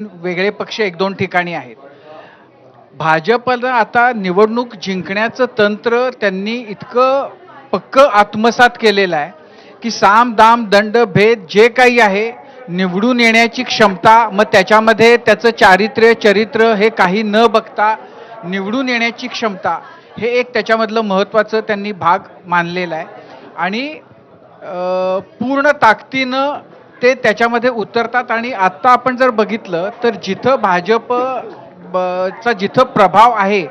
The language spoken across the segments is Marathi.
वेगळे पक्ष एक दोन ठिकाणी आहेत. भाजपनं आता निवडणूक जिंकण्याचं तंत्र त्यांनी इतकं पक्क आत्मसात केलेलं आहे की साम दाम दंड भेद जे काही आहे निवडून येण्याची क्षमता मग त्याच्यामध्ये त्याचं चारित्र्य चरित्र हे काही न बघता निवडून येण्याची क्षमता हे एक त्याच्यामधलं महत्त्वाचं त्यांनी भाग मानलेला आहे. आणि पूर्ण ताकदीनं ते त्याच्यामध्ये उतरतात आणि आत्ता आपण जर बघितलं तर जिथं भाजप चा जिथं प्रभाव आहे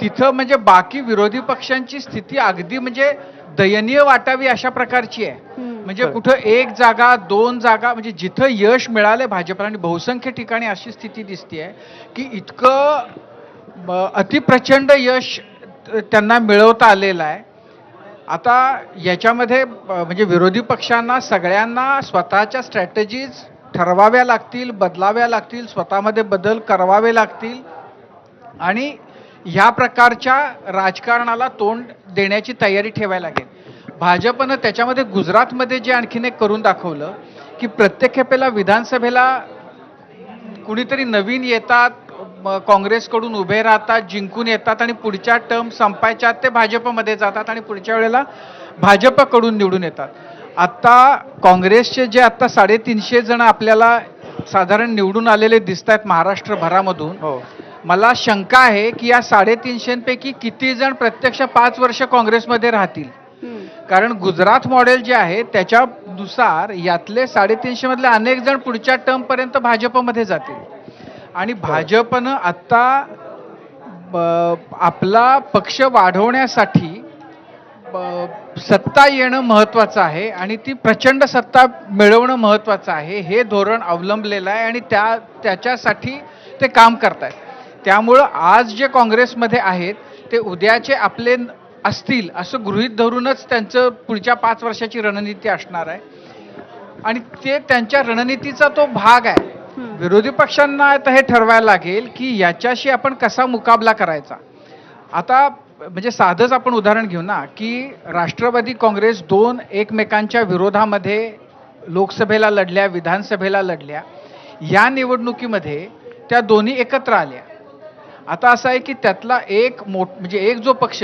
तिथं म्हणजे बाकी विरोधी पक्षांची स्थिती अगदी म्हणजे दयनीय वाटावी अशा प्रकारची आहे. म्हणजे कुठं एक जागा दोन जागा म्हणजे जिथं यश मिळालं भाजपला आणि बहुसंख्य ठिकाणी अशी स्थिती दिसते की इतकं ब- अतिप्रचंड यश त्यांना मिळवता आलेलं आहे. आता याच्यामध्ये म्हणजे विरोधी पक्षांना सगळ्यांना स्वतःच्या स्ट्रॅटेजीज ठरवाव्या लागतील बदलाव्या लागतील स्वतःमध्ये बदल करावे लागतील. आणि ह्या प्रकारच्या राजकारणाला तोंड देण्याची तयारी ठेवायला लागेल. भाजपनं त्याच्यामध्ये गुजरातमध्ये जे आणखीन एक करून दाखवलं की प्रत्येक खेपेला विधानसभेला कुणीतरी नवीन येतात काँग्रेसकडून उभे राहतात जिंकून येतात आणि पुढच्या टर्म संपायच्या आत ते भाजपमध्ये जातात आणि पुढच्या वेळेला भाजपकडून निवडून येतात. आत्ता काँग्रेसचे जे आत्ता साडेतीनशे जण आपल्याला साधारण निवडून आलेले दिसत आहेत महाराष्ट्रभरामधून हो. मला शंका आहे की या साडेतीनशेपैकी किती जण प्रत्यक्ष पाच वर्ष काँग्रेसमध्ये राहतील? कारण गुजरात मॉडेल जे आहे त्याच्यानुसार यातले साडेतीनशे मधले अनेक जण पुढच्या टर्म पर्यंत भाजपमध्ये जातील. आणि भाजपनं आत्ता आपला पक्ष वाढवण्यासाठी सत्ता येणं महत्वाचं आहे आणि ती प्रचंड सत्ता मिळवणं महत्वाचं आहे हे धोरण अवलंबलेलं आहे आणि त्या त्याच्यासाठी ते काम करतायत. त्यामुळं आज जे काँग्रेसमध्ये आहेत ते उद्याचे आपले असतील असं गृहीत धरूनच त्यांचं पुढच्या पाच वर्षाची रणनीती असणार आहे. आणि ते त्यांच्या रणनीतीचा तो भाग आहे. विरोधी पक्षांना आता हे ठरवायला लागेल की याच्याशी आपण कसा मुकाबला करायचा. आता म्हणजे साधंच आपण उदाहरण घेऊ ना की राष्ट्रवादी काँग्रेस दोन एकमेकांच्या विरोधामध्ये लोकसभेला लढल्या विधानसभेला लढल्या या निवडणुकीमध्ये त्या दोन्ही एकत्र आल्या. आता असं आहे की त्यातला एक मोठ म्हणजे एक जो पक्ष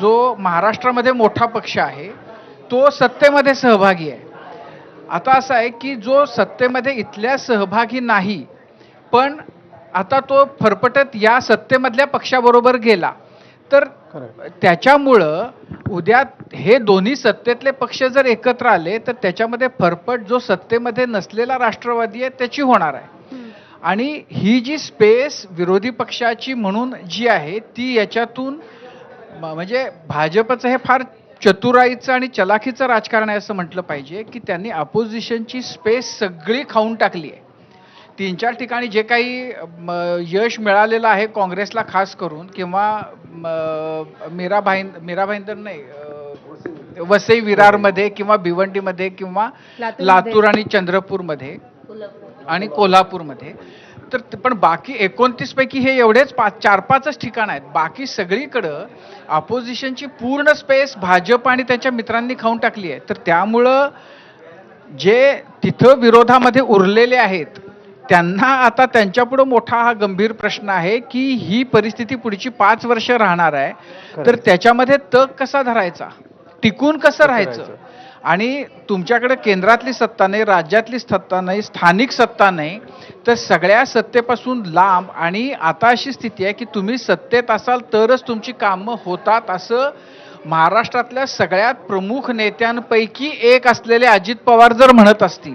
जो महाराष्ट्रामध्ये मोठा पक्ष आहे तो सत्तेमध्ये सहभागी आहे. आता असं आहे की जो सत्तेमध्ये इथल्या सहभागी नाही पण आता तो फरफटत या सत्तेमधल्या पक्षाबरोबर गेला तर त्याच्यामुळं उद्या हे दोन्ही सत्तेतले पक्ष जर एकत्र आले तर त्याच्यामध्ये फरफट जो सत्तेमध्ये नसलेला राष्ट्रवादी आहे त्याची होणार आहे. आणि ही जी स्पेस विरोधी पक्षाची म्हणून जी आहे ती याच्यातून म्हणजे भाजपचं हे फार चतुराईचं आणि चलाखीचं राजकारण आहे असं म्हटलं पाहिजे की त्यांनी अपोजिशनची स्पेस सगळी खाऊन टाकली आहे तीन चार ठिकाणी जे काही यश मिळालेलं आहे काँग्रेसला खास करून किंवा मीरा भाईं मीरा भाईंदर नाही वसई विरारमध्ये किंवा भिवंडीमध्ये किंवा. लातूर आणि चंद्रपूरमध्ये आणि कोल्हापूरमध्ये तर पण बाकी एकोणतीस पैकी हे एवढेच पाच चार पाचच ठिकाण आहेत. बाकी सगळीकडं अपोजिशनची पूर्ण स्पेस भाजप आणि त्यांच्या मित्रांनी खाऊन टाकली आहे. तर त्यामुळं जे तिथं विरोधामध्ये उरलेले आहेत त्यांना आता त्यांच्यापुढं मोठा हा गंभीर प्रश्न आहे की ही परिस्थिती पुढची पाच वर्ष राहणार आहे. तर. त्याच्यामध्ये तग कसा धरायचा? टिकून कसं राहायचं. आणि तुमच्याकडे केंद्रातली सत्ता नाही राज्यातली सत्ता नाही स्थानिक सत्ता नाही तर सगळ्या सत्तेपासून लांब आणि आता अशी स्थिती आहे की तुम्ही सत्तेत असाल तरच तुमची कामं होतात असं महाराष्ट्रातल्या सगळ्यात प्रमुख नेत्यांपैकी एक असलेले अजित पवार जर म्हणत असतील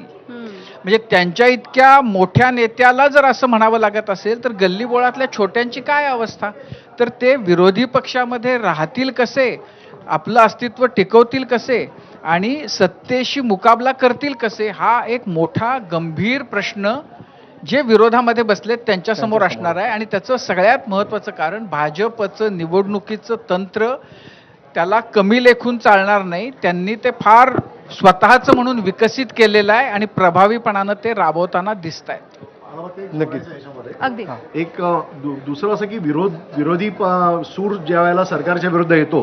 म्हणजे त्यांच्या इतक्या मोठ्या नेत्याला जर असं म्हणावं लागत असेल तर गल्लीबोळातल्या छोट्यांची काय अवस्था? तर ते विरोधी पक्षामध्ये राहतील कसे? आपलं अस्तित्व टिकवतील कसे आणि सत्तेशी मुकाबला करतील कसे हा एक मोठा गंभीर प्रश्न जे विरोधामध्ये बसलेत त्यांच्यासमोर. असणार आहे. आणि त्याचं सगळ्यात महत्त्वाचं कारण भाजपचं निवडणुकीचं तंत्र त्याला कमी लेखून चालणार नाही. त्यांनी ते फार स्वतःचं म्हणून विकसित केलेलं आहे आणि प्रभावीपणानं ते राबवताना दिसत आहेत नक्कीच. अगदी. एक दुसरं असं की विरोध विरोधी सूर ज्या वेळेला सरकारच्या विरुद्ध येतो.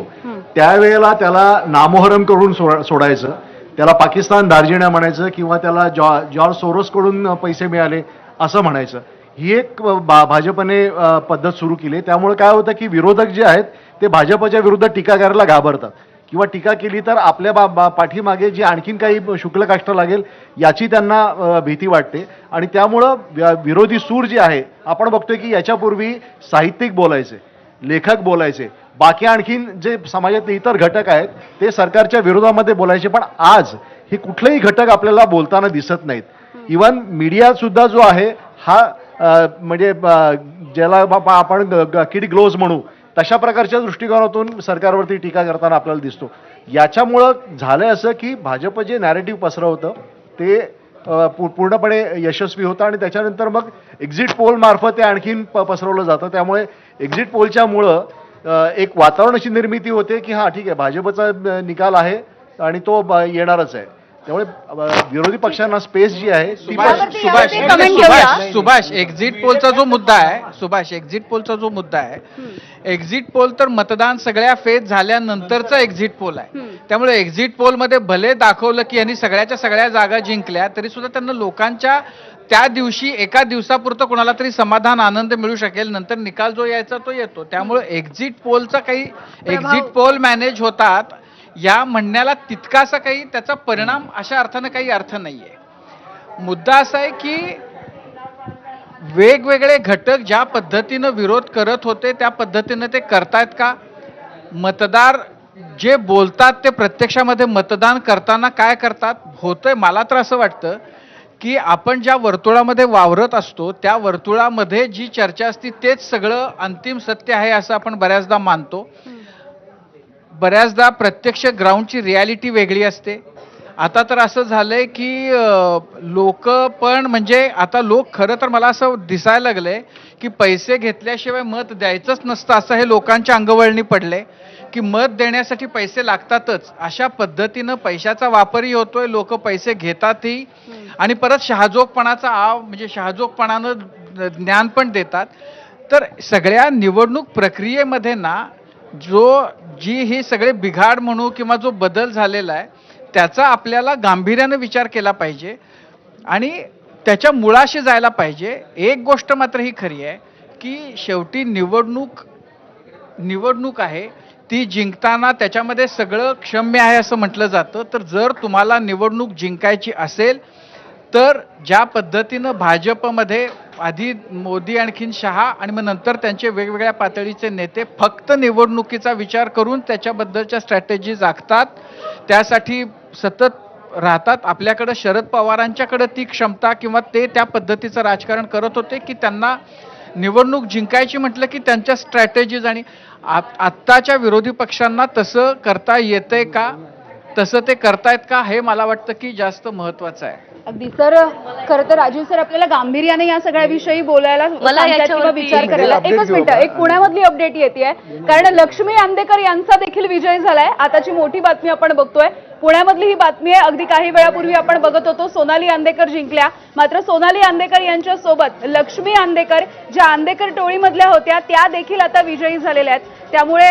त्यावेळेला त्याला नामोहरम करून सोडा- सोडायचं. त्याला पाकिस्तान दार्जिण्या म्हणायचं किंवा त्याला जॉ जॉर्ज सोरोसकडून पैसे मिळाले असं म्हणायचं. ही एक बा भाजपने पद्धत सुरू केली. त्यामुळे काय होतं की विरोधक जे आहेत ते भाजपच्या विरुद्ध टीका करायला घाबरतात. किंवा टीका केली तर आपल्या बा बा- पाठीमागे जी आणखीन काही शुक्लकाष्ट लागेल याची त्यांना भीती वाटते. आणि त्यामुळं विरोधी सूर जी आहे आपण बघतोय की याच्यापूर्वी साहित्यिक बोलायचे लेखक बोलायचे. बाकी आणखीन जे समाजातले इतर घटक आहेत ते सरकारच्या विरोधामध्ये बोलायचे पण आज हे कुठलेही घटक आपल्याला बोलताना दिसत नाहीत. इवन मीडिया सुद्धा जो आहे हा म्हणजे ज्याला बाबा आपण किड ग्लोज म्हणू तशा प्रकारच्या दृष्टिकोनातून सरकारवरती टीका करताना आपल्याला दिसतो. याच्यामुळं झालंय असं की भाजप जे नॅरेटिव्ह पसरवतं ते पूर्णपणे यशस्वी होतं आणि त्याच्यानंतर मग एक्झिट पोल मार्फत ते आणखीन प- पसरवलं जातं. त्यामुळे एक्झिट पोलच्यामुळं एक वातावरणाची निर्मिती होते की हां ठीक आहे भाजपचा निकाल आहे आणि तो येणारच आहे. त्यामुळे विरोधी पक्षांना स्पेस जी आहे ती सुभाष सुभाष सुभाष एक्झिट पोलचा जो मुद्दा आहे सुभाष एक्झिट पोलचा जो मुद्दा आहे एक्झिट पोल तर मतदान सगळ्या फेज झाल्यानंतरचा एक्झिट पोल आहे. त्यामुळे एक्झिट पोलमध्ये भले दाखवलं की यांनी सगळ्याच्या सगळ्या जागा जिंकल्या तरी सुद्धा त्यांना लोकांच्या त्या दिवशी एका दिवसापुरतं कोणाला तरी समाधान आनंद मिळू शकेल. नंतर निकाल जो यायचा तो येतो. त्यामुळे एक्झिट पोलचा काही एक्झिट पोल मॅनेज होतात या म्हणण्याला तितकासा काही त्याचा परिणाम अशा अर्थानं काही अर्थ नाहीये. मुद्दा असा आहे की वेगवेगळे घटक ज्या पद्धतीनं विरोध करत होते त्या पद्धतीनं ते करतायत का? मतदार जे बोलतात ते प्रत्यक्षामध्ये मतदान करताना काय करतात? होतंय. मला तर असं वाटतं की आपण ज्या वर्तुळामध्ये वावरत असतो त्या वर्तुळामध्ये जी चर्चा असते तेच सगळं अंतिम सत्य आहे असं आपण बऱ्याचदा मानतो. बऱ्याचदा प्रत्यक्ष ग्राउंडची रियालिटी वेगळी असते. आता तर असं झालं आहे की लोक पण म्हणजे आता लोक खरं तर मला असं दिसायला लागलंय की पैसे घेतल्याशिवाय मत द्यायचंच नसतं असं हे लोकांच्या अंगवळणी पडले. की मत देण्यासाठी पैसे लागतातच. अशा पद्धतीनं पैशाचा वापरही होतोय लोक पैसे घेतातही. आणि परत शहाजोगपणाचा आव म्हणजे शहाजोगपणानं ज्ञान पण देतात. तर सगळ्या निवडणूक प्रक्रियेमध्ये ना जो जी ही सगळे बिघाड म्हणू किंवा जो बदल झालेला आहे त्याचा आपल्याला गांभीर्यानं विचार केला पाहिजे आणि त्याच्या मुळाशी जायला पाहिजे. एक गोष्ट मात्र ही खरी आहे की शेवटी निवडणूक निवडणूक आहे. ती जिंकताना त्याच्यामध्ये सगळं क्षम्य आहे असं म्हटलं जातं. तर जर तुम्हाला निवडणूक जिंकायची असेल तर ज्या पद्धतीनं भाजपमध्ये आधी मोदी आणखीन शहा आणि मग नंतर त्यांचे वेगवेगळ्या पातळीचे नेते फक्त निवडणुकीचा विचार करून त्याच्याबद्दलच्या स्ट्रॅटेजीज आखतात त्यासाठी सतत राहतात. आपल्याकडं शरद पवारांच्याकडं ती क्षमता किंवा ते त्या पद्धतीचं राजकारण करत होते की त्यांना निवडणूक जिंकायची म्हटलं की त्यांच्या स्ट्रॅटेजीज आणि आत- आत्ताच्या विरोधी पक्षांना तसं करता येतंय का? तसं ते करतायत का हे मला वाटतं की जास्त महत्वाचं आहे. अगदी. सर खरं तर राजीव सर आपल्याला गांभीर्याने या सगळ्याविषयी बोलायला सांगतात किंवा याच्यावरती विचार करायला. एकच मिनिट का? एक पुण्यामधली अपडेट येते कारण लक्ष्मी आंदेकर यांचा देखील विजय झालाय. आताची मोठी बातमी आपण बघतोय. पुण्यामधली ही बातमी आहे. अगदी काही वेळापूर्वी आपण बघत होतो सोनाली आंदेकर जिंकल्या. मात्र सोनाली आंदेकर यांच्या सोबत लक्ष्मी आंदेकर ज्या आंदेकर टोळीमधल्या होत्या त्या देखील आता विजयी झालेल्या आहेत. त्यामुळे